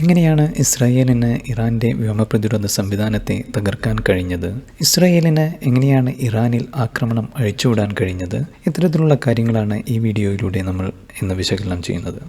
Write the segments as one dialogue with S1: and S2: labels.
S1: എങ്ങനെയാണ് ഇസ്രായേലിന് വ്യോമ പ്രതിരോധ സംവിധാനത്തെ തകർക്കാൻ കഴിഞ്ഞത്? ഇസ്രായേലിന് എങ്ങനെയാണ് ഇറാനിൽ ആക്രമണം അഴിച്ചുവിടാൻ കഴിഞ്ഞത്? ഇത്തരത്തിലുള്ള കാര്യങ്ങളാണ് ഈ വീഡിയോയിലൂടെ നമ്മൾ ഇന്ന് വിശകലനം ചെയ്യുന്നത്.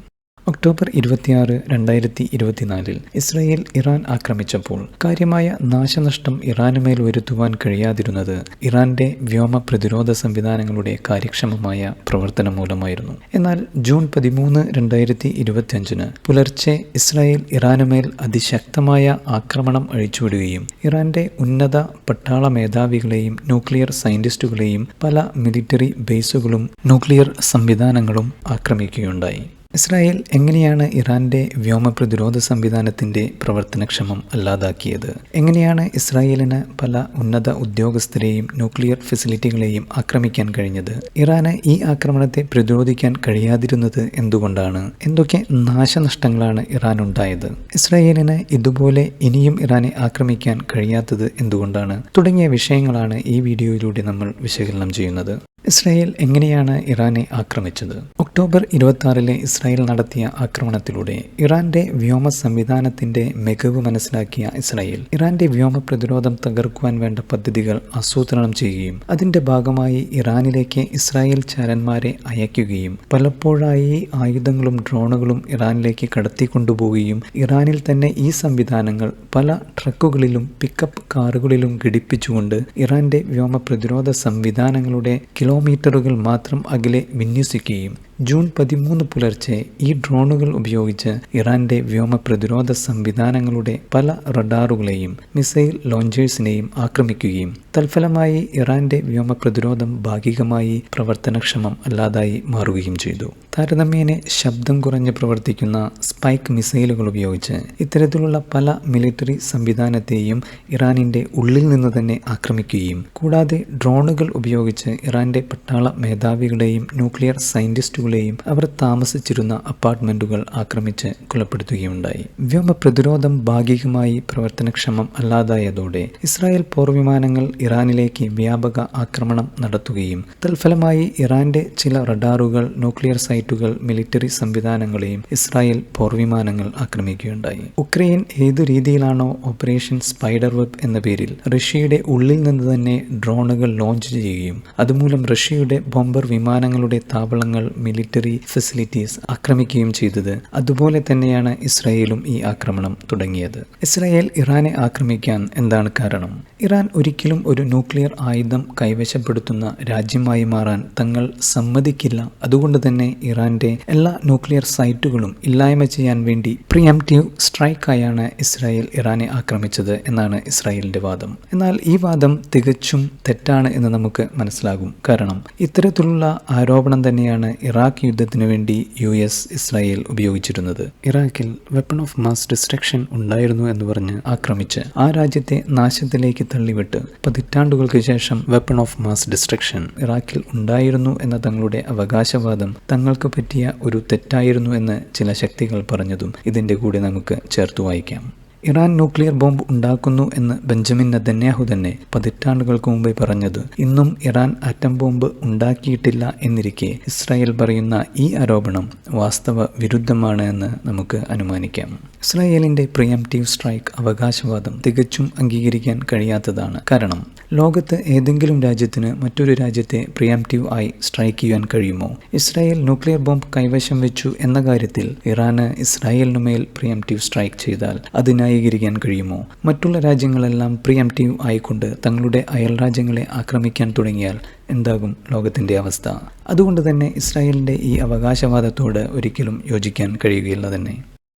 S1: ഒക്ടോബർ ഇരുപത്തിയാറ് രണ്ടായിരത്തി ഇരുപത്തിനാലിൽ ഇസ്രായേൽ ഇറാൻ ആക്രമിച്ചപ്പോൾ കാര്യമായ നാശനഷ്ടം ഇറാനുമേൽ വരുത്തുവാൻ കഴിയാതിരുന്നത് ഇറാന്റെ വ്യോമ പ്രതിരോധ സംവിധാനങ്ങളുടെ കാര്യക്ഷമമായ പ്രവർത്തനം മൂലമായിരുന്നു. എന്നാൽ ജൂൺ പതിമൂന്ന് രണ്ടായിരത്തി ഇരുപത്തിയഞ്ചിന് പുലർച്ചെ ഇസ്രായേൽ ഇറാനുമേൽ അതിശക്തമായ ആക്രമണം അഴിച്ചുവിടുകയും ഇറാന്റെ ഉന്നത പട്ടാള മേധാവികളെയും ന്യൂക്ലിയർ സയന്റിസ്റ്റുകളെയും പല മിലിറ്ററി ബേസുകളും ന്യൂക്ലിയർ സംവിധാനങ്ങളും ആക്രമിക്കുകയുണ്ടായി. ഇസ്രായേൽ എങ്ങനെയാണ് ഇറാന്റെ വ്യോമ പ്രതിരോധ സംവിധാനത്തിന്റെ പ്രവർത്തനക്ഷമം അല്ലാതാക്കിയത്? എങ്ങനെയാണ് ഇസ്രായേലിന് പല ഉന്നത ഉദ്യോഗസ്ഥരെയും ന്യൂക്ലിയർ ഫെസിലിറ്റികളെയും ആക്രമിക്കാൻ കഴിഞ്ഞത്? ഇറാന് ഈ ആക്രമണത്തെ പ്രതിരോധിക്കാൻ കഴിയാതിരുന്നത് എന്തുകൊണ്ടാണ്? എന്തൊക്കെ നാശനഷ്ടങ്ങളാണ് ഇറാൻ ഉണ്ടായത് ഇസ്രായേലിന് ഇതുപോലെ ഇനിയും ഇറാനെ ആക്രമിക്കാൻ കഴിയാത്തത് എന്തുകൊണ്ടാണ്? തുടങ്ങിയ വിഷയങ്ങളാണ് ഈ വീഡിയോയിലൂടെ നമ്മൾ വിശകലനം ചെയ്യുന്നത്. ഇസ്രായേൽ എങ്ങനെയാണ് ഇറാനെ ആക്രമിച്ചത്? ഒക്ടോബർ ഇരുപത്തി ആറിലെ നടത്തിയ ആക്രമണത്തിലൂടെ ഇറാന്റെ വ്യോമ സംവിധാനത്തിന്റെ മികവ് മനസ്സിലാക്കിയ ഇസ്രായേൽ ഇറാന്റെ വ്യോമ പ്രതിരോധം തകർക്കുവാൻ വേണ്ട പദ്ധതികൾ ആസൂത്രണം ചെയ്യുകയും അതിന്റെ ഭാഗമായി ഇറാനിലേക്ക് ഇസ്രായേൽ ചാരന്മാരെ അയക്കുകയും പലപ്പോഴായി ആയുധങ്ങളും ഡ്രോണുകളും ഇറാനിലേക്ക് കടത്തിക്കൊണ്ടുപോവുകയും ഇറാനിൽ തന്നെ ഈ സംവിധാനങ്ങൾ പല ട്രക്കുകളിലും പിക്കപ്പ് കാറുകളിലും ഘടിപ്പിച്ചുകൊണ്ട് ഇറാന്റെ വ്യോമ പ്രതിരോധ സംവിധാനങ്ങളുടെ കിലോമീറ്ററുകൾ മാത്രം അകലെ വിന്യസിക്കുകയും ജൂൺ പതിമൂന്ന് പുലർച്ചെ ഈ ഡ്രോണുകൾ ഉപയോഗിച്ച് ഇറാന്റെ വ്യോമ പ്രതിരോധ സംവിധാനങ്ങളുടെ പല റഡാറുകളെയും മിസൈൽ ലോഞ്ചേഴ്സിനെയും ആക്രമിക്കുകയും തൽഫലമായി ഇറാന്റെ വ്യോമ പ്രതിരോധം ഭാഗികമായി പ്രവർത്തനക്ഷമം അല്ലാതായി മാറുകയും ചെയ്തു. താരതമ്യേന ശബ്ദം കുറഞ്ഞ് പ്രവർത്തിക്കുന്ന സ്പൈക്ക് മിസൈലുകൾ ഉപയോഗിച്ച് ഇത്തരത്തിലുള്ള പല മിലിറ്ററി സംവിധാനത്തെയും ഇറാനിന്റെ ഉള്ളിൽ നിന്ന് തന്നെ ആക്രമിക്കുകയും കൂടാതെ ഡ്രോണുകൾ ഉപയോഗിച്ച് ഇറാന്റെ പട്ടാള മേധാവികളെയും ന്യൂക്ലിയർ സയന്റിസ്റ്റുകളെയും അവർ താമസിച്ചിരുന്ന അപ്പാർട്ട്മെന്റുകൾ ആക്രമിച്ച് കൊലപ്പെടുത്തുകയുണ്ടായി. വ്യോമ പ്രതിരോധം ഭാഗികമായി പ്രവർത്തനക്ഷമം അല്ലാതായതോടെ ഇസ്രായേൽ പോർവിമാനങ്ങൾ ഇറാനിലേക്ക് വ്യാപക ആക്രമണം നടത്തുകയും തൽഫലമായി ഇറാന്റെ ചില റഡാറുകൾ ന്യൂക്ലിയർ സൈറ്റുകൾ മിലിറ്ററി സംവിധാനങ്ങളെയും ഇസ്രായേൽ പോർവിമാനങ്ങൾ ആക്രമിക്കുകയുണ്ടായി. ഉക്രൈൻ ഏതു രീതിയിലാണോ ഓപ്പറേഷൻ സ്പൈഡർ വെബ് എന്ന പേരിൽ റഷ്യയുടെ ഉള്ളിൽ നിന്ന് തന്നെ ഡ്രോണുകൾ ലോഞ്ച് ചെയ്യുകയും അതുമൂലം റഷ്യയുടെ ബോംബർ വിമാനങ്ങളുടെ താവളങ്ങൾ മിലിറ്ററി ഫെസിലിറ്റീസ് ആക്രമിക്കുകയും ചെയ്തത്. അതുപോലെ തന്നെയാണ് ഇസ്രായേലും ഈ ആക്രമണം തുടങ്ങിയത്. ഇസ്രായേൽ ഇറാനെ ആക്രമിക്കാൻ എന്താണ് കാരണം? ഇറാൻ ഒരിക്കലും ഒരു ന്യൂക്ലിയർ ആയുധം കൈവശപ്പെടുത്തുന്ന രാജ്യമായി മാറാൻ തങ്ങൾ സമ്മതിക്കില്ല. അതുകൊണ്ട് തന്നെ ഇറാന്റെ എല്ലാ ന്യൂക്ലിയർ സൈറ്റുകളും ഇല്ലായ്മ ചെയ്യാൻ വേണ്ടി പ്രിയംറ്റീവ് സ്ട്രൈക്കായാണ് ഇസ്രായേൽ ഇറാനെ ആക്രമിച്ചത് എന്നാണ് ഇസ്രായേലിന്റെ വാദം. എന്നാൽ ഈ വാദം തികച്ചും തെറ്റാണ് എന്ന് നമുക്ക് മനസ്സിലാകും. കാരണം ഇത്തരത്തിലുള്ള ആരോപണം തന്നെയാണ് ഇറാഖ് യുദ്ധത്തിനു വേണ്ടി യു എസ് ഇസ്രായേൽ ഉപയോഗിച്ചിരുന്നത്. ഇറാഖിൽ വെപ്പൺ ഓഫ് മാസ് ഡിസ്ട്രക്ഷൻ ഉണ്ടായിരുന്നു എന്ന് പറഞ്ഞ് ആക്രമിച്ച് ആ രാജ്യത്തെ നാശത്തിലേക്ക് തള്ളിവിട്ട് പതിറ്റാണ്ടുകൾക്ക് ശേഷം വെപ്പൺ ഓഫ് മാസ് ഡിസ്ട്രക്ഷൻ ഇറാഖിൽ ഉണ്ടായിരുന്നു എന്ന തങ്ങളുടെ അവകാശവാദം തങ്ങൾക്ക് പറ്റിയ ഒരു തെറ്റായിരുന്നു എന്ന് ചില ശക്തികൾ പറഞ്ഞതും ഇതിന്റെ കൂടെ നമുക്ക് ചേർത്ത് വായിക്കാം. ഇറാൻ ന്യൂക്ലിയർ ബോംബ് ഉണ്ടാക്കുന്നു എന്ന് ബെഞ്ചമിൻ നദന്യാഹു തന്നെ പതിറ്റാണ്ടുകൾക്ക് മുമ്പേ പറഞ്ഞത്. ഇന്നും ഇറാൻ ആറ്റം ബോംബ് ഉണ്ടാക്കിയിട്ടില്ല എന്നിരിക്കെ ഇസ്രായേൽ പറയുന്ന ഈ ആരോപണം വാസ്തവ വിരുദ്ധമാണ് എന്ന് നമുക്ക് അനുമാനിക്കാം. ഇസ്രായേലിന്റെ പ്രിയംറ്റീവ് സ്ട്രൈക്ക് അവകാശവാദം തികച്ചും അംഗീകരിക്കാൻ കഴിയാത്തതാണ് കാരണം. ലോകത്ത് ഏതെങ്കിലും രാജ്യത്തിന് മറ്റൊരു രാജ്യത്തെ പ്രിയംറ്റീവ് ആയി സ്ട്രൈക്ക് ചെയ്യാൻ കഴിയുമോ? ഇസ്രായേൽ ന്യൂക്ലിയർ ബോംബ് കൈവശം വെച്ചു എന്ന കാര്യത്തിൽ ഇറാന് ഇസ്രായേലിനുമേൽ പ്രിയംറ്റീവ് സ്ട്രൈക്ക് ചെയ്താൽ അത് ന്യായീകരിക്കാൻ കഴിയുമോ? മറ്റുള്ള രാജ്യങ്ങളെല്ലാം പ്രിയംറ്റീവ് ആയിക്കൊണ്ട് തങ്ങളുടെ അയൽ രാജ്യങ്ങളെ ആക്രമിക്കാൻ തുടങ്ങിയാൽ എന്താകും ലോകത്തിന്റെ അവസ്ഥ? അതുകൊണ്ട് തന്നെ ഇസ്രായേലിന്റെ ഈ അവകാശവാദത്തോട് ഒരിക്കലും യോജിക്കാൻ കഴിയുകയില്ല തന്നെ.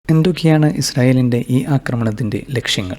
S1: എന്തൊക്കെയാണ് ഇസ്രായേലിന്റെ ഈ ആക്രമണത്തിന്റെ ലക്ഷ്യങ്ങൾ?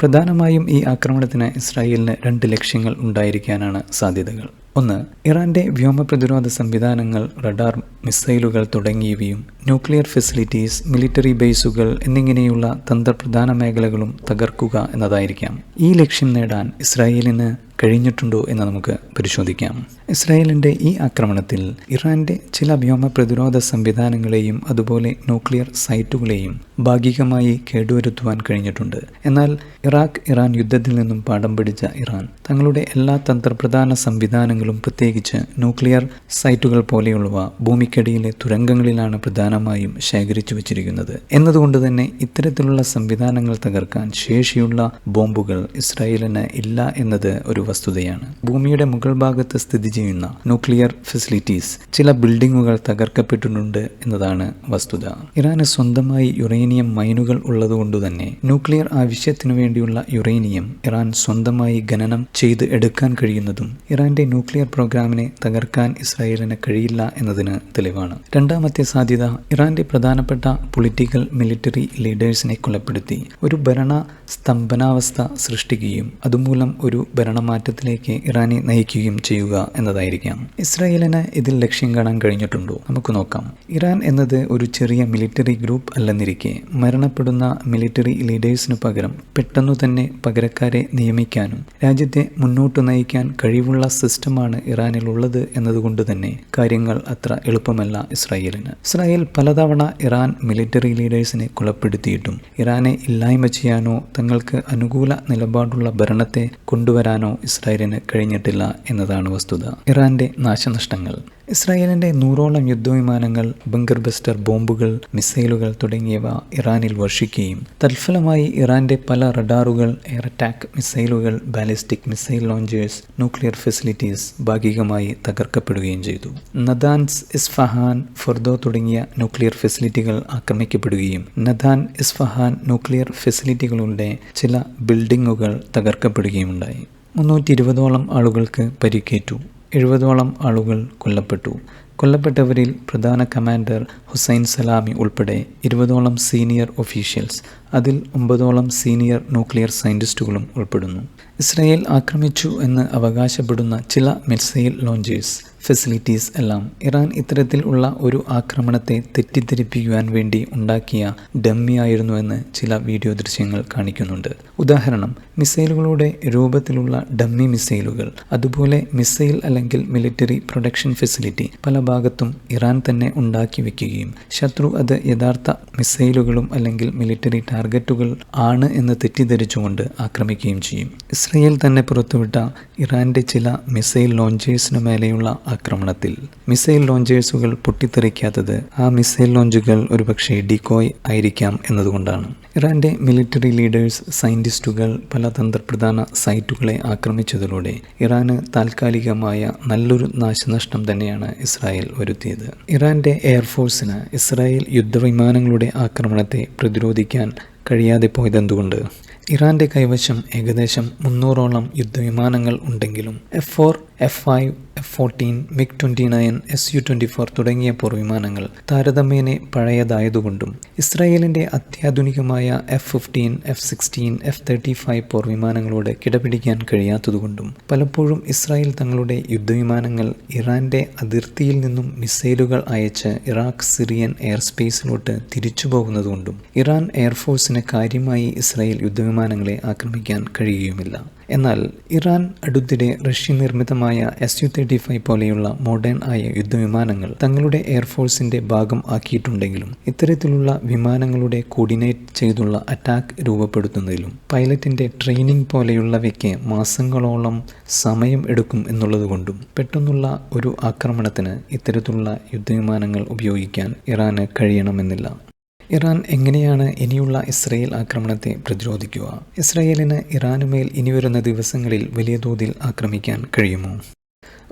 S1: പ്രധാനമായും ഈ ആക്രമണത്തിന് ഇസ്രായേലിന് രണ്ട് ലക്ഷ്യങ്ങൾ ഉണ്ടായിരിക്കാനാണ് സാധ്യതകൾ. ഒന്ന് ഇറാന്റെ വ്യോമ പ്രതിരോധ സംവിധാനങ്ങൾ റഡാർ മിസൈലുകൾ തുടങ്ങിയവയും ന്യൂക്ലിയർ ഫെസിലിറ്റീസ് മിലിറ്ററി ബേസുകൾ എന്നിങ്ങനെയുള്ള തന്ത്രപ്രധാന മേഖലകളും തകർക്കുക എന്നതായിരിക്കാം. ഈ ലക്ഷ്യം നേടാൻ ഇസ്രായേലിന് കഴിഞ്ഞിട്ടുണ്ടോ എന്ന് നമുക്ക് പരിശോധിക്കാം. ഇസ്രായേലിന്റെ ഈ ആക്രമണത്തിൽ ഇറാന്റെ ചില വ്യോമ പ്രതിരോധ സംവിധാനങ്ങളെയും അതുപോലെ ന്യൂക്ലിയർ സൈറ്റുകളെയും ഭാഗികമായി കേടുവരുത്തുവാൻ കഴിഞ്ഞിട്ടുണ്ട്. എന്നാൽ ഇറാഖ് ഇറാൻ യുദ്ധത്തിൽ നിന്നും പാഠം പഠിച്ച ഇറാൻ തങ്ങളുടെ എല്ലാ തന്ത്രപ്രധാന സംവിധാനങ്ങളും സംവിധാനങ്ങളും പ്രത്യേകിച്ച് ന്യൂക്ലിയർ സൈറ്റുകൾ പോലെയുള്ളവ ഭൂമിക്കടിയിലെ തുരങ്കങ്ങളിലാണ് പ്രധാനമായും ശേഖരിച്ചു വച്ചിരിക്കുന്നത്. എന്നതുകൊണ്ട് തന്നെ ഇത്തരത്തിലുള്ള സംവിധാനങ്ങൾ തകർക്കാൻ ശേഷിയുള്ള ബോംബുകൾ ഇസ്രായേലിന് ഇല്ല എന്നത് ഒരു വസ്തുതയാണ്. ഭൂമിയുടെ മുകൾ ഭാഗത്ത് സ്ഥിതി ചെയ്യുന്ന ന്യൂക്ലിയർ ഫെസിലിറ്റീസ് ചില ബിൽഡിങ്ങുകൾ തകർക്കപ്പെട്ടിട്ടുണ്ട് എന്നതാണ് വസ്തുത. ഇറാന് സ്വന്തമായി യുറേനിയം മൈനുകൾ ഉള്ളതുകൊണ്ട് തന്നെ ന്യൂക്ലിയർ ആവശ്യത്തിനു വേണ്ടിയുള്ള യുറേനിയം ഇറാൻ സ്വന്തമായി ഖനനം ചെയ്ത് എടുക്കാൻ കഴിയുന്നതും ഇറാന്റെ ന്യൂക്ലിയർ പ്രോഗ്രാമിനെ തകർക്കാൻ ഇസ്രായേലിന് കഴിയില്ല എന്നതിന് തെളിവാണ്. രണ്ടാമത്തെ സാധ്യത ഇറാന്റെ പ്രധാനപ്പെട്ട പൊളിറ്റിക്കൽ മിലിറ്ററി ലീഡേഴ്സിനെ കൊലപ്പെടുത്തി. ഒരു ഭരണ സ്തംഭനാവസ്ഥ സൃഷ്ടിക്കുകയും അതുമൂലം ഒരു ഭരണമാറ്റത്തിലേക്ക് ഇറാനെ നയിക്കുകയും ചെയ്യുക എന്നതായിരിക്കാം. ഇസ്രായേലിന് ഇതിൽ ലക്ഷ്യം കാണാൻ കഴിഞ്ഞിട്ടുണ്ടോ? നമുക്ക് നോക്കാം. ഇറാൻ എന്നത് ഒരു ചെറിയ മിലിറ്ററി ഗ്രൂപ്പ് അല്ലെന്നിരിക്കെ മരണപ്പെടുന്ന മിലിറ്ററി ലീഡേഴ്സിനു പകരം പെട്ടെന്നു തന്നെ പകരക്കാരെ നിയമിക്കാനും രാജ്യത്തെ മുന്നോട്ട് നയിക്കാൻ കഴിവുള്ള സിസ്റ്റമാണ് ഇറാനിൽ ഉള്ളത് എന്നതുകൊണ്ട് തന്നെ കാര്യങ്ങൾ അത്ര എളുപ്പമല്ല ഇസ്രായേലിന്. ഇസ്രായേൽ പലതവണ ഇറാൻ മിലിറ്ററി ലീഡേഴ്സിനെ കൊലപ്പെടുത്തിയിട്ടും ഇറാനെ ഇല്ലായ്മ ചെയ്യാനോ തങ്ങൾക്ക് അനുകൂല നിലപാടുള്ള ഭരണത്തെ കൊണ്ടുവരാനോ ഇസ്രായേലിന് കഴിഞ്ഞിട്ടില്ല എന്നതാണ് വസ്തുത. ഇറാന്റെ നാശനഷ്ടങ്ങൾ. ഇസ്രായേലിന്റെ നൂറോളം യുദ്ധവിമാനങ്ങൾ ബങ്കർ ബസ്റ്റർ ബോംബുകൾ മിസൈലുകൾ തുടങ്ങിയവ ഇറാനിൽ വർഷിക്കുകയും തൽഫലമായി ഇറാന്റെ പല റഡാറുകൾ എയർ അറ്റാക്ക് മിസൈലുകൾ ballistic missile launchers nuclear facilities ഭാഗികമായി തകർക്കപ്പെടുകയും ചെയ്തു. നദാൻസ് ഇസ്ഫഹാൻ ഫർദോ തുടങ്ങിയ ന്യൂക്ലിയർ ഫെസിലിറ്റികൾ ആക്രമിക്കപ്പെടുകയും നദാൻ ഇസ്ഫഹാൻ ന്യൂക്ലിയർ ഫെസിലിറ്റികളുടെ ചില ബിൽഡിങ്ങുകൾ തകർക്കപ്പെടുകയുമുണ്ടായി. മുന്നൂറ്റി ഇരുപതോളം ആളുകൾക്ക് പരിക്കേറ്റു. എഴുപതോളം ആളുകൾ കൊല്ലപ്പെട്ടു. കൊല്ലപ്പെട്ടവരിൽ പ്രധാന കമാൻഡർ ഹുസൈൻ സലാമി ഉൾപ്പെടെ ഇരുപതോളം സീനിയർ ഒഫീഷ്യൽസ് അതിൽ ഒമ്പതോളം സീനിയർ ന്യൂക്ലിയർ സയന്റിസ്റ്റുകളും ഉൾപ്പെടുന്നു. ഇസ്രയേൽ ആക്രമിച്ചു എന്ന് അവകാശപ്പെടുന്ന ചില മിസൈൽ ലോഞ്ചേഴ്സ് ഫെസിലിറ്റീസ് എല്ലാം ഇറാൻ ഇത്തരത്തിൽ ഉള്ള ഒരു ആക്രമണത്തെ തെറ്റിദ്ധരിപ്പിക്കുവാൻ വേണ്ടി ഉണ്ടാക്കിയ ഡമ്മിയായിരുന്നുവെന്ന് ചില വീഡിയോ ദൃശ്യങ്ങൾ കാണിക്കുന്നുണ്ട്. ഉദാഹരണം മിസൈലുകളുടെ രൂപത്തിലുള്ള ഡമ്മി മിസൈലുകൾ അതുപോലെ മിസൈൽ അല്ലെങ്കിൽ മിലിറ്ററി പ്രൊഡക്ഷൻ ഫെസിലിറ്റി പല ഭാഗത്തും ഇറാൻ തന്നെ ഉണ്ടാക്കി വെക്കുകയും ശത്രു അത് യഥാർത്ഥ മിസൈലുകളും അല്ലെങ്കിൽ മിലിറ്ററി ടാർഗറ്റുകൾ ആണ് എന്ന് തെറ്റിദ്ധരിച്ചുകൊണ്ട് ആക്രമിക്കുകയും ചെയ്യും. ഇസ്രയേൽ തന്നെ പുറത്തുവിട്ട ഇറാന്റെ ചില മിസൈൽ ലോഞ്ചേഴ്സിനു മേലെയുള്ള ആക്രമണത്തിൽ. മിസൈൽ ലോഞ്ചേഴ്സുകൾ പൊട്ടിത്തെറിക്കാത്തത് ആ മിസൈൽ ലോഞ്ചുകൾ ഒരുപക്ഷെ ഡിക്കോയ് ആയിരിക്കാം എന്നതുകൊണ്ടാണ്. ഇറാന്റെ മിലിറ്ററി ലീഡേഴ്സ് സയന്റിസ്റ്റുകൾ പല തന്ത്രപ്രധാന സൈറ്റുകളെ ആക്രമിച്ചതിലൂടെ ഇറാന് താൽക്കാലികമായ നല്ലൊരു നാശനഷ്ടം തന്നെയാണ് ഇസ്രായേൽ വരുത്തിയത്. ഇറാന്റെ എയർഫോഴ്സിന് ഇസ്രായേൽ യുദ്ധവിമാനങ്ങളുടെ ആക്രമണത്തെ പ്രതിരോധിക്കാൻ കഴിയാതെ പോയതെന്തുകൊണ്ട്? ഇറാന്റെ കൈവശം ഏകദേശം മുന്നൂറോളം യുദ്ധവിമാനങ്ങൾ ഉണ്ടെങ്കിലും F four F five F fourteen MiG twenty nine S U twenty four തുടങ്ങിയ പോർവിമാനങ്ങൾ താരതമ്യേന പഴയതായതുകൊണ്ടും ഇസ്രായേലിന്റെ അത്യാധുനികമായ F fifteen F sixteen F thirty five പോർവിമാനങ്ങളോട് കിടപിടിക്കാൻ കഴിയാത്തതുകൊണ്ടും പലപ്പോഴും ഇസ്രായേൽ തങ്ങളുടെ യുദ്ധവിമാനങ്ങൾ ഇറാന്റെ അതിർത്തിയിൽ നിന്നും മിസൈലുകൾ അയച്ച് ഇറാഖ് സിറിയൻ എയർ സ്പേസിലോട്ട് തിരിച്ചു പോകുന്നതുകൊണ്ടും ഇറാൻ എയർഫോഴ്സിന് കാര്യമായി ഇസ്രായേൽ യുദ്ധവിമാനങ്ങളെ ആക്രമിക്കാൻ കഴിയുകയുമില്ല. എന്നാൽ ഇറാൻ അടുത്തിടെ റഷ്യ നിർമ്മിതമായ എസ് യു തേർട്ടി ഫൈവ് പോലെയുള്ള മോഡേൺ ആയ യുദ്ധവിമാനങ്ങൾ തങ്ങളുടെ എയർഫോഴ്സിന്റെ ഭാഗം ആക്കിയിട്ടുണ്ടെങ്കിലും ഇത്തരത്തിലുള്ള വിമാനങ്ങളുടെ കോർഡിനേറ്റ് ചെയ്തുള്ള അറ്റാക്ക് രൂപപ്പെടുത്തുന്നതിലും പൈലറ്റിന്റെ ട്രെയിനിങ് പോലെയുള്ളവയ്ക്ക് മാസങ്ങളോളം സമയം എടുക്കും എന്നുള്ളതുകൊണ്ടും പെട്ടെന്നുള്ള ഒരു ആക്രമണത്തിന് ഇത്തരത്തിലുള്ള യുദ്ധവിമാനങ്ങൾ ഉപയോഗിക്കാൻ ഇറാന് കഴിയണമെന്നില്ല. ഇറാൻ എങ്ങനെയാണ് ഇനിയുള്ള ഇസ്രയേൽ ആക്രമണത്തെ പ്രതിരോധിക്കുക? ഇസ്രയേലിന് ഇറാനുമേൽ ഇനി വരുന്ന ദിവസങ്ങളിൽ വലിയ തോതിൽ ആക്രമിക്കാൻ കഴിയുമോ?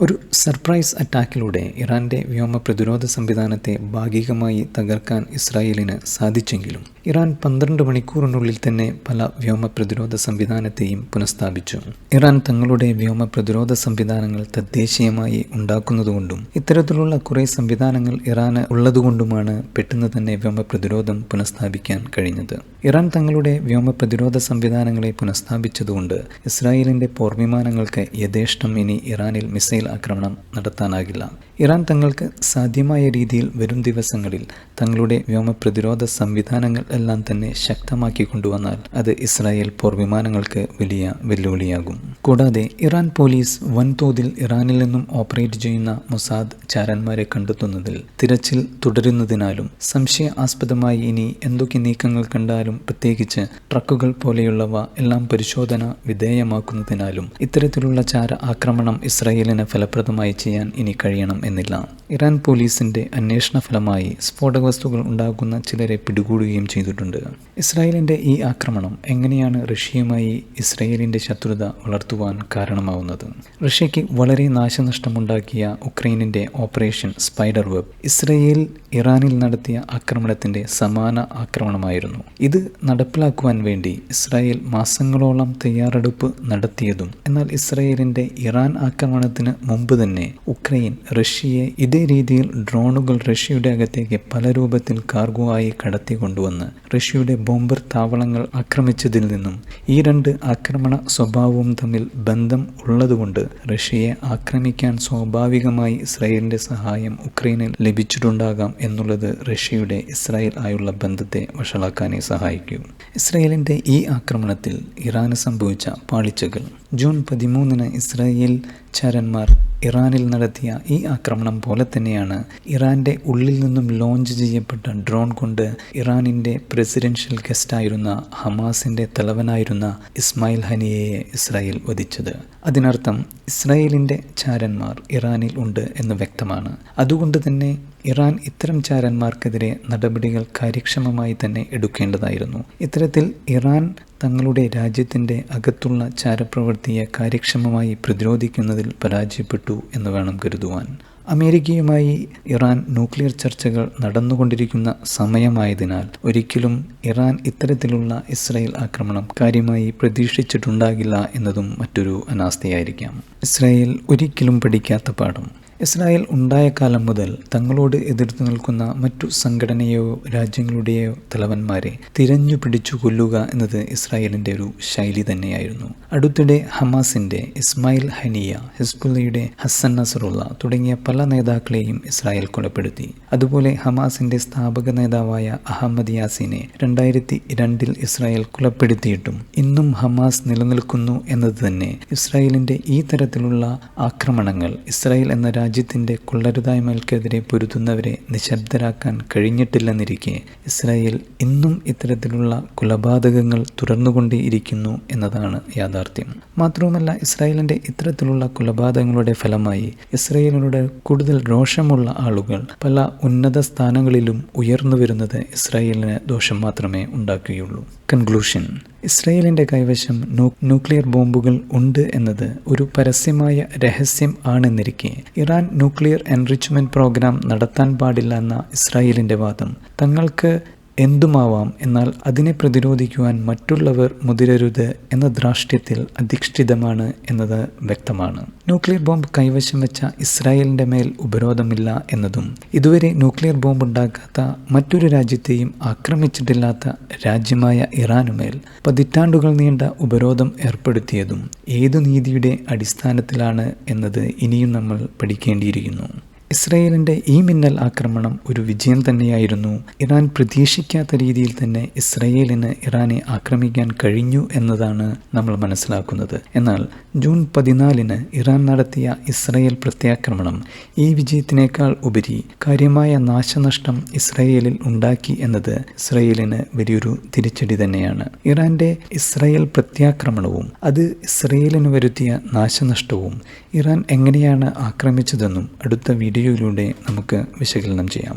S1: ഒരു സർപ്രൈസ് അറ്റാക്കിലൂടെ ഇറാന്റെ വ്യോമ പ്രതിരോധ സംവിധാനത്തെ ഭാഗികമായി തകർക്കാൻ ഇസ്രായേലിന് സാധിച്ചെങ്കിലും ഇറാൻ പന്ത്രണ്ട് മണിക്കൂറിനുള്ളിൽ തന്നെ പല വ്യോമ പ്രതിരോധ സംവിധാനത്തെയും പുനഃസ്ഥാപിച്ചു. ഇറാൻ തങ്ങളുടെ വ്യോമ പ്രതിരോധ സംവിധാനങ്ങൾ തദ്ദേശീയമായി ഉണ്ടാക്കുന്നതുകൊണ്ടും ഇത്തരത്തിലുള്ള കുറേ സംവിധാനങ്ങൾ ഇറാന് ഉള്ളതുകൊണ്ടുമാണ് പെട്ടെന്ന് തന്നെ വ്യോമ പ്രതിരോധം പുനഃസ്ഥാപിക്കാൻ കഴിഞ്ഞത്. ഇറാൻ തങ്ങളുടെ വ്യോമ പ്രതിരോധ സംവിധാനങ്ങളെ പുനഃസ്ഥാപിച്ചതുകൊണ്ട് ഇസ്രായേലിന്റെ പോർവിമാനങ്ങൾക്ക് യഥേഷ്ടം ഇനി ഇറാനിൽ മിസൈൽ ആക്രമണം നടത്താനാകില്ല. ഇറാൻ തങ്ങൾക്ക് സാധ്യമായ രീതിയിൽ വരും ദിവസങ്ങളിൽ തങ്ങളുടെ വ്യോമ പ്രതിരോധ സംവിധാനങ്ങൾ എല്ലാം തന്നെ ശക്തമാക്കി കൊണ്ടുവന്നാൽ അത് ഇസ്രായേൽ പോർ വിമാനങ്ങൾക്ക് വലിയ വെല്ലുവിളിയാകും. കൂടാതെ ഇറാൻ പോലീസ് വൻതോതിൽ ഇറാനിൽ നിന്നും ഓപ്പറേറ്റ് ചെയ്യുന്ന മൊസാദ് ചാരന്മാരെ കണ്ടെത്തുന്നതിൽ തിരച്ചിൽ തുടരുന്നതിനാലും സംശയാസ്പദമായി ഇനി എന്തൊക്കെ നീക്കങ്ങൾ കണ്ടാലും പ്രത്യേകിച്ച് ട്രക്കുകൾ പോലെയുള്ളവ എല്ലാം പരിശോധന വിധേയമാക്കുന്നതിനാലും ഇത്തരത്തിലുള്ള ചാര ആക്രമണം ഇസ്രായേലിന് ഫലപ്രദമായി ചെയ്യാൻ ഇനി കഴിയണം എന്നില്ല ഇറാൻ പോലീസിന്റെ അന്വേഷണ ഫലമായി സ്ഫോടക വസ്തുക്കൾ ഉണ്ടാക്കുന്ന ചിലരെ പിടികൂടുകയും ചെയ്തിട്ടുണ്ട്. ഇസ്രായേലിന്റെ ഈ ആക്രമണം എങ്ങനെയാണ് റഷ്യയുമായി ഇസ്രായേലിന്റെ ശത്രുത വളർത്തുവാൻ കാരണമാവുന്നത്? റഷ്യയ്ക്ക് വളരെ നാശനഷ്ടമുണ്ടാക്കിയ ഉക്രൈനിന്റെ ഓപ്പറേഷൻ സ്പൈഡർ വെബ് ഇസ്രയേൽ ഇറാനിൽ നടത്തിയ ആക്രമണത്തിന്റെ സമാന ആക്രമണമായിരുന്നു. ഇത് നടപ്പിലാക്കുവാൻ വേണ്ടി ഇസ്രായേൽ മാസങ്ങളോളം തയ്യാറെടുപ്പ് നടത്തിയതും എന്നാൽ ഇസ്രായേലിന്റെ ഇറാൻ ആക്രമണത്തിന് മുമ്പ് തന്നെ ഉക്രൈൻ റഷ്യയെ ഇതേ രീതിയിൽ ഡ്രോണുകൾ റഷ്യയുടെ അകത്തേക്ക് പല രൂപത്തിൽ കാർഗോ ആയി കടത്തി കൊണ്ടുവന്ന് റഷ്യയുടെ ബോംബർ താവളങ്ങൾ ആക്രമിച്ചതിൽ നിന്നും ഈ രണ്ട് ആക്രമണ സ്വഭാവവും തമ്മിൽ ബന്ധം ഉള്ളതുകൊണ്ട് റഷ്യയെ ആക്രമിക്കാൻ സ്വാഭാവികമായി ഇസ്രായേലിന്റെ സഹായം ഉക്രൈനിൽ ലഭിച്ചിട്ടുണ്ടാകാം എന്നുള്ളത് റഷ്യയുടെ ഇസ്രായേൽ ആയുള്ള ബന്ധത്തെ വഷളാക്കാനെ സഹായിക്കൂ. ഇസ്രായേലിന്റെ ഈ ആക്രമണത്തിൽ ഇറാന് സംഭവിച്ച പാളിച്ചകൾ. ജൂൺ പതിമൂന്നിന് ഇസ്രായേൽ ചാരന്മാർ ഇറാനിൽ നടത്തിയ ഈ ആക്രമണം പോലെ തന്നെയാണ് ഇറാന്റെ ഉള്ളിൽ നിന്നും ലോഞ്ച് ചെയ്യപ്പെട്ട ഡ്രോൺ കൊണ്ട് ഇറാനിന്റെ പ്രസിഡൻഷ്യൽ ഗസ്റ്റായിരുന്ന ഹമാസിന്റെ തലവനായിരുന്ന ഇസ്മായിൽ ഹനിയയെ ഇസ്രായേൽ വധിച്ചത്. അതിനർത്ഥം ഇസ്രായേലിന്റെ ചാരന്മാർ ഇറാനിൽ ഉണ്ട് എന്ന് വ്യക്തമാണ്. അതുകൊണ്ട് തന്നെ ഇറാൻ ഇത്തരം ചാരന്മാർക്കെതിരെ നടപടികൾ കാര്യക്ഷമമായി തന്നെ എടുക്കേണ്ടതായിരുന്നു. ഇത്തരത്തിൽ ഇറാൻ തങ്ങളുടെ രാജ്യത്തിന്റെ അകത്തുള്ള ചാരപ്രവൃത്തിയെ കാര്യക്ഷമമായി പ്രതിരോധിക്കുന്നതിൽ പരാജയപ്പെട്ടു എന്ന് വേണം കരുതുവാൻ. അമേരിക്കയുമായി ഇറാൻ ന്യൂക്ലിയർ ചർച്ചകൾ നടന്നുകൊണ്ടിരിക്കുന്ന സമയമായതിനാൽ ഒരിക്കലും ഇറാൻ ഇത്തരത്തിലുള്ള ഇസ്രായേൽ ആക്രമണം കാര്യമായി പ്രതീക്ഷിച്ചിട്ടുണ്ടാകില്ല എന്നതും മറ്റൊരു അനാസ്ഥയായിരിക്കാം. ഇസ്രായേൽ ഒരിക്കലും പഠിക്കാത്ത പാഠം. ഇസ്രായേൽ ഉണ്ടായ കാലം മുതൽ തങ്ങളോട് എതിർത്ത് നിൽക്കുന്ന മറ്റു സംഘടനയോ രാജ്യങ്ങളുടെയോ തലവന്മാരെ തിരഞ്ഞു പിടിച്ചു കൊല്ലുക എന്നത് ഇസ്രായേലിന്റെ ഒരു ശൈലി തന്നെയായിരുന്നു. അടുത്തിടെ ഹമാസിന്റെ ഇസ്മായിൽ ഹനിയ ഹിസ്ബുള്ളയുടെ ഹസൻ നസറുള്ള തുടങ്ങിയ പല നേതാക്കളെയും ഇസ്രായേൽ കൊലപ്പെടുത്തി. അതുപോലെ ഹമാസിന്റെ സ്ഥാപക നേതാവായ അഹമ്മദ് യാസിനെ രണ്ടായിരത്തി രണ്ടിൽ ഇസ്രായേൽ കൊലപ്പെടുത്തിയിട്ടും ഇന്നും ഹമാസ് നിലനിൽക്കുന്നു എന്നത് തന്നെ ഇസ്രായേലിന്റെ ഈ തരത്തിലുള്ള ആക്രമണങ്ങൾ ഇസ്രായേൽ എന്ന രാജ്യത്തിന്റെ കൊള്ളരുതായ്മകൾക്കെതിരെ പൊരുതുന്നവരെ നിശബ്ദരാക്കാൻ കഴിഞ്ഞിട്ടില്ലെന്നിരിക്കെ ഇസ്രായേൽ ഇന്നും ഇത്തരത്തിലുള്ള കൊലപാതകങ്ങൾ തുടർന്നുകൊണ്ടേയിരിക്കുന്നു എന്നതാണ് യാഥാർത്ഥ്യം. മാത്രവുമല്ല ഇസ്രായേലിന്റെ ഇത്തരത്തിലുള്ള കൊലപാതകങ്ങളുടെ ഫലമായി ഇസ്രായേലിനോട് കൂടുതൽ രോഷമുള്ള ആളുകൾ പല ഉന്നത സ്ഥാനങ്ങളിലും ഉയർന്നു വരുന്നത് ഇസ്രായേലിന് ദോഷം മാത്രമേ ഉണ്ടാക്കുകയുള്ളൂ. കൺക്ലൂഷൻ. ഇസ്രയേലിന്റെ കൈവശം ന്യൂക്ലിയർ ബോംബുകൾ ഉണ്ട് എന്നത് ഒരു പരസ്യമായ രഹസ്യം ആണെന്നിരിക്കെ. ഇറാൻ ന്യൂക്ലിയർ എൻറിച്ച്മെന്റ് പ്രോഗ്രാം നടത്താൻ പാടില്ല എന്ന ഇസ്രായേലിന്റെ വാദം. തങ്ങൾക്ക് എന്തുമാവാം എന്നാൽ അതിനെ പ്രതിരോധിക്കുവാൻ മറ്റുള്ളവർ മുതിരരുത് എന്ന ദ്രാഷ്ട്യത്തിൽ അധിഷ്ഠിതമാണ് എന്നത് വ്യക്തമാണ്. ന്യൂക്ലിയർ ബോംബ് കൈവശം വെച്ച ഇസ്രായേലിന്റെ മേൽ ഉപരോധമില്ല എന്നതും ഇതുവരെ ന്യൂക്ലിയർ ബോംബ് ഉണ്ടാക്കാത്ത മറ്റൊരു രാജ്യത്തെയും ആക്രമിച്ചിട്ടില്ലാത്ത രാജ്യമായ ഇറാനുമേൽ പതിറ്റാണ്ടുകൾ നീണ്ട ഉപരോധം ഏർപ്പെടുത്തിയതും ഏതു നീതിയുടെ അടിസ്ഥാനത്തിലാണ് എന്നത് ഇനിയും നമ്മൾ പഠിക്കേണ്ടിയിരിക്കുന്നു. ഇസ്രയേലിന്റെ ഈ മിന്നൽ ആക്രമണം ഒരു വിജയം തന്നെയായിരുന്നു. ഇറാൻ പ്രതീക്ഷിക്കാത്ത രീതിയിൽ തന്നെ ഇസ്രയേലിന് ഇറാനെ ആക്രമിക്കാൻ കഴിഞ്ഞു എന്നതാണ് നമ്മൾ മനസ്സിലാക്കുന്നത്. എന്നാൽ ജൂൺ പതിനാലിന് ഇറാൻ നടത്തിയ ഇസ്രയേൽ പ്രത്യാക്രമണം ഈ വിജയത്തിനേക്കാൾ ഉപരി കാര്യമായ നാശനഷ്ടം ഇസ്രയേലിൽ ഉണ്ടാക്കി എന്നത് ഇസ്രയേലിന് വലിയൊരു തിരിച്ചടി തന്നെയാണ്. ഇറാന്റെ ഇസ്രയേൽ പ്രത്യാക്രമണവും അത് ഇസ്രയേലിന് വരുത്തിയ നാശനഷ്ടവും ഇറാൻ എങ്ങനെയാണ് ആക്രമിച്ചതെന്നും അടുത്ത വീഡിയോയിലൂടെ നമുക്ക് വിശകലനം ചെയ്യാം.